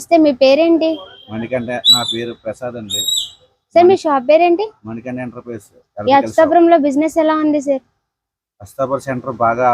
నమస్తే మీ పేరేంటి? మణికంఠ నా పేరు ప్రసాద్ అండి. సార్ మీ షాప్ పేరేంటి? మణికంఠ ఎంటర్ప్రైజ్ ఈ అచ్యుతాపురంలో బిజినెస్ ఎలా ఉంది సార్? అస్తాపూర్ సెంటర్ బాగా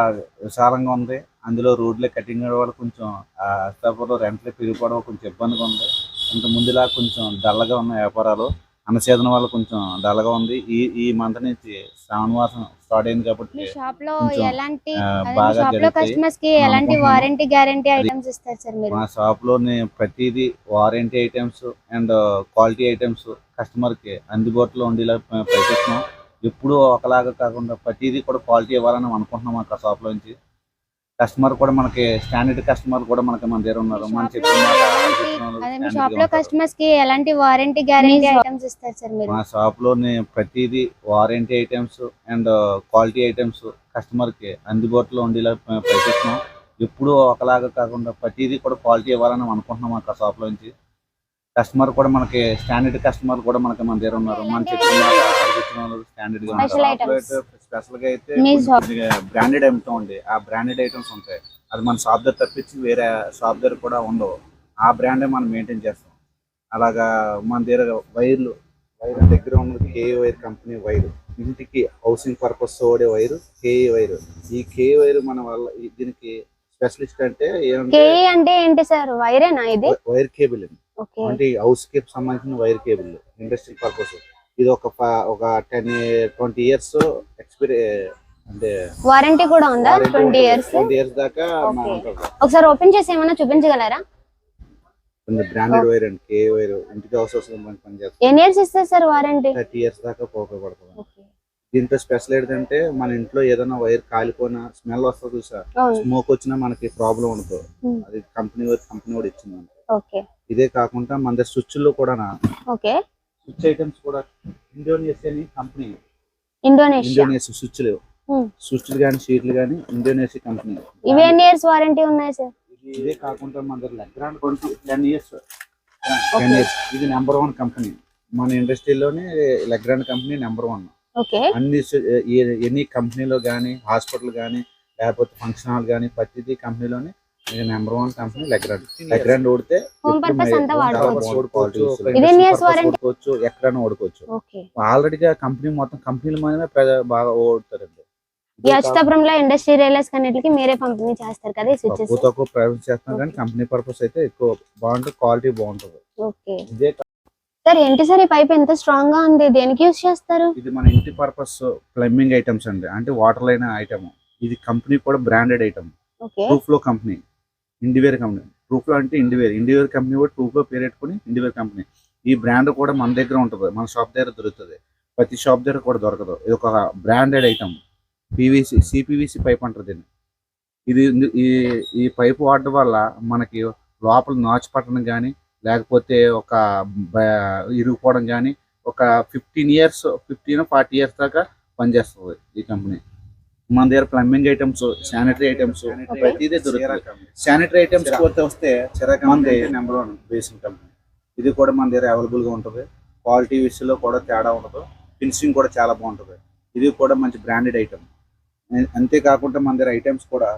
విశాలంగా ఉంది. అందులో రోడ్లే కటింగ్ వల్ల కొంచెం ఆ అస్తాపూర్లో రెంట్లు పెరిగిపోవడం కొంచెం ఇబ్బందిగా ఉంది. ఇంత ముందులా కొంచెం డల్గా ఉన్న వ్యాపారాలు అన్నసేదన వల్ల కొంచెం డల్గా ఉంది. ఈ ఈ మంత్ నుంచి శ్రావణ మాసం స్టార్ట్ అయింది మీ కాబట్టి షాప్లో ఎలాంటి ఆ, బాగా షాప్లో. కస్టమర్స్కి ఎలాంటి. వారంటీ గ్యారంటీ ఐటమ్స్ ఇస్తారు సార్ మీరు మా షాప్లోని ప్రతిదీ warranty items and quality items కస్టమర్కి అందుబాటులో ఉండేలా ప్ర- ప్రయత్నిస్తున్నాం ఎప్పుడూ ఒకలాగా కాకుండా ప్రతిదీ కూడా క్వాలిటీ ఇవ్వాలని అనుకుంటున్నాం మా షాప్లో నుంచి కస్టమర్ కూడా మనకి స్టాండర్డ్ కస్టమర్ కూడా మనకి మన దగ్గర ఉన్నారు. మన చెప్పిన షాప్లో. కస్టమర్స్కి ఎలాంటి వారంటీ గ్యారంటీ ఐటమ్స్ ఇస్తారు సార్ మీరు? మా షాప్లోని ప్రతిదీ warranty items and quality items కస్టమర్కి అందుబాటులో ఉండేలా ప్ర- ప్రయత్నిస్తున్నాం. ఎప్పుడూ ఒకలాగా కాకుండా ప్రతిదీ కూడా క్వాలిటీ ఇవ్వాలని అనుకుంటున్నాం మా షాప్లో నుంచి కస్టమర్ కూడా మనకి స్టాండర్డ్ కస్టమర్ కూడా మనకి మన దగ్గర ఉన్నారు. మన చెప్పిన స్టాండర్డ్గా. స్పెషల్గా అయితే బ్రాండెడ్ అమ్ముతాం అండి ఆ బ్రాండెడ్ ఐటమ్స్ ఉంటాయి. అది మన షాప్ దగ్గర తప్పించి వేరే షాప్ దగ్గర కూడా ఉండవు. ఆ బ్రాండే మనం మెయింటైన్ చేస్తాం. అలాగా మన దగ్గర వైర్లు వైర్ దగ్గర ఉన్నది కేఏ వైర్ కంపెనీ వైర్. ఇంటికి హౌసింగ్ పర్పస్ వాడే వైర్ కేఏ వైర్. ఈ కేఏ వైర్ మన వల్ల దీనికి స్పెషలిస్ట్ అంటే అంటే ఏంటి సార్? వైరేనా ఇది? వైర్ కేబుల్ అంటే హౌస్కి సంబంధించిన వైర్ కేబుల్ ఇండస్ట్రియల్ పర్పస్ ఇది ఒక ఒక టెన్ ట్వంటీ ఇయర్స్ అంటే వారంటీ కూడా ఉందా? ట్వంటీ ఇయర్స్ ట్వంటీ ఇయర్స్ దాకా ఒకసారి ఓపెన్ చేసి ఏమైనా చూపించగలరా? బ్రాండెడ్ వైర్ అండి కే వైర్ ఇంటికి అవసరం పని చేస్తుంది ఎన్ని ఇయర్స్ ఇస్తారు సార్ వారంటీ థర్టీ ఇయర్స్ దాకా ఉపయోగపడుతుంది. దీంట్లో స్పెషల్ ఏంటంటే మన ఇంట్లో ఏదైనా వైర్ కాలిపోయినా స్మెల్ వస్తుంది అవును స్మోక్ వచ్చినా మనకి ప్రాబ్లం ఉండదు. Hmm. అది కంపెనీ కంపెనీ కూడా ఇచ్చింది. ఇదే కాకుండా మన స్విచ్లో కూడా ఓకే స్విచ్ ఐటమ్స్ కూడా ఇండోనేషియా కంపెనీ. ఇండోనేషియా? ఇండోనేషియా స్విచ్లు. స్విచ్లు కానీ షీట్లు కానీ ఇండోనేషియా కంపెనీ. ఇవి ఎన్ని ఇయర్స్ వారంటీ ఉన్నాయి సార్ ఇదే కాకుండా మన దగ్గర Legrand twenty ten years ten years ఇది నెంబర్ వన్ కంపెనీ. మన ఇండస్ట్రీలోనే Legrand company number one okay. అన్ని ఎన్ని కంపెనీలో కానీ హాస్పిటల్ కానీ లేకపోతే ఫంక్షన్ హాల్ కానీ ప్రతిదీ కంపెనీలోనే number one company Legrand Legrand ఓడితే. ఇది ఇది? ఓడుకోవచ్చు ఎక్కడైనా ఓడుకోవచ్చు ఓకే ఆల్రెడీగా కంపెనీ మొత్తం కంపెనీల ప్ర- బాగా ఓడుతారండి. ఈ అచ్యుతాపురంలో ఇండస్ట్రీ రియలైస్ కన్నిటికి మీరే పంపిణీ చేస్తారు కదా ఈ స్విచ్చెస్ తక్కువ ప్రైవేట్ కానీ కంపెనీ పర్పస్ అయితే ఎక్కువ బాగుంటుంది క్వాలిటీ బాగుంటుంది. ఓకే ఇదే సార్ ఏంటి సార్ ఈ పైప్ ఎంత స్ట్రాంగ్గా ఉంది? దేనికి యూస్ చేస్తారు? ఇది మన ఇంటి పర్పస్ ప్లంబింగ్ ఐటమ్స్ అండి. అంటే వాటర్ లైన్ ఐటమ్ ఇది కంపెనీ కూడా branded item okay Truflo company Hindware company Truflo అంటే ఇండివేర్ ఇండివేర్ కంపెనీ కూడా ట్రూఫ్లో పేరు పెట్టుకుని ఇండివేర్ కంపెనీ ఈ బ్రాండ్ కూడా మన దగ్గర ఉంటుంది. మన షాప్ దగ్గర దొరుకుతుంది. ప్రతి షాప్ దగ్గర కూడా దొరకదు. ఇది ఒక branded item PVC CPVC pipe అంటారు దీన్ని. ఇది ఈ ఈ పైప్ వాడడం వల్ల మనకి లోపల నాచు పట్టడం కానీ లేకపోతే ఒక బ- ఇరిగిపోవడం కానీ ఒక fifteen years fifteen forty years దాకా పనిచేస్తుంది ఈ కంపెనీ మన దగ్గర ప్లంబింగ్ ఐటమ్స్ శానిటరీ ఐటమ్స్ ప్రతిదీ దొరుకుతుంది. శానిటరీ ఐటమ్స్ పోతే వస్తే మనది నెంబర్ వన్ బేసిన్ కంపెనీ ఇది కూడా మన దగ్గర అవైలబుల్గా ఉంటుంది. క్వాలిటీ విషయంలో కూడా తేడా ఉండదు. ఫినిషింగ్ కూడా చాలా బాగుంటుంది. ఇది కూడా మంచి బ్రాండెడ్ ఐటమ్ అంతేకాకుండా మన దగ్గర ఐటమ్స్ కూడా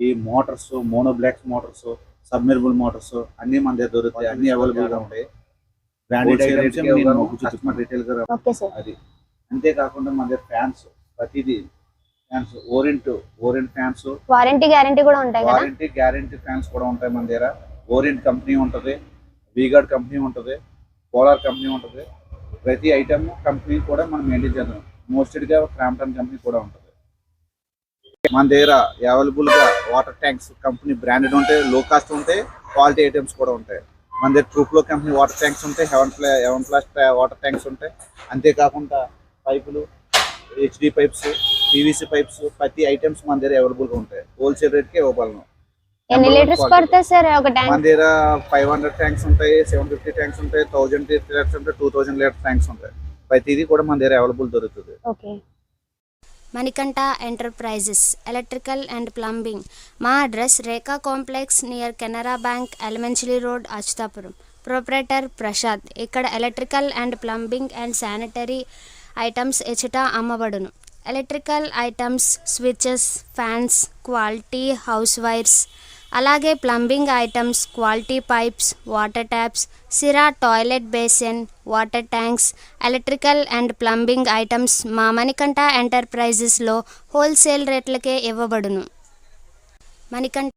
ఈ motors mono blocks motors submersible motors అన్ని మన దగ్గర దొరుకుతాయి. అన్ని అవైలబుల్గా ఉంటాయి. బ్రాండెడ్ ఐటమ్స్ కస్టమర్ రిటైల్ అది. అంతేకాకుండా మన దగ్గర ఫ్యాన్స్ ప్రతిదీ fans Orient Orient fans warranty guarantee కూడా ఉంటాయి కదా? వారంటీ గ్యారంటీ ఫ్యాన్స్ కూడా ఉంటాయి మన దగ్గర. ఓరియంట్ కంపెనీ ఉంటుంది వీగార్డ్ కంపెనీ ఉంటుంది పోలార్ కంపెనీ ఉంటుంది. ప్రతి ఐటమ్ కంపెనీ కూడా మనం మెయింటైన్ చేద్దాం. మోస్టెడ్గా క్రాంప్టన్ కంపెనీ కూడా ఉంటుంది. మన దగ్గర అవైలబుల్గా వాటర్ ట్యాంక్స్ కంపెనీ బ్రాండెడ్ ఉంటాయి లో కాస్ట్ ఉంటాయి క్వాలిటీ ఐటమ్స్ కూడా ఉంటాయి. మన దగ్గర ట్రూప్లో కంపెనీ వాటర్ ట్యాంక్స్ ఉంటాయి హెవెన్ ప్లా హెవెన్ ప్లాస్ వాటర్ ట్యాంక్స్ ఉంటాయి. అంతేకాకుండా పైపులు హెచ్డి పైప్స్ పీవీసీ పైప్స్ ప్రతి ఐటమ్స్ మన దగ్గర అవైలబుల్గా ఉంటాయి. హోల్సేల్ రేట్కి ఇవ్వగలను. ఎన్ని లీటర్స్ పడతాయి సార్? ఒక మన ట్యాంక్? దగ్గర ఫైవ్ హండ్రెడ్ ట్యాంక్స్ ఉంటాయి సెవెన్ ఫిఫ్టీ ట్యాంక్స్ ఉంటాయి థౌజండ్ లీటర్స్ ఉంటాయి టూ థౌజండ్ లీటర్ ట్యాంక్స్ ఉంటాయి. ప్రతిదీ కూడా మన దగ్గర అవైలబుల్ దొరుకుతుంది. Okay. Manikanta enterprises electrical and plumbing. మా address Rekha complex near Canara bank Yelamanchili road Achutapuram. Proprietor Prasad. ఇక్కడ electrical and plumbing and sanitary items ఎచుట అమ్మబడును. Electrical items switches fans quality house wires అలాగే plumbing items quality pipes water taps Cera toilet basin water tanks electrical and plumbing items మా Manikanta ఎంటర్ప్రైజెస్లో wholesale రేట్లకే ఇవ్వబడును. మణికంఠ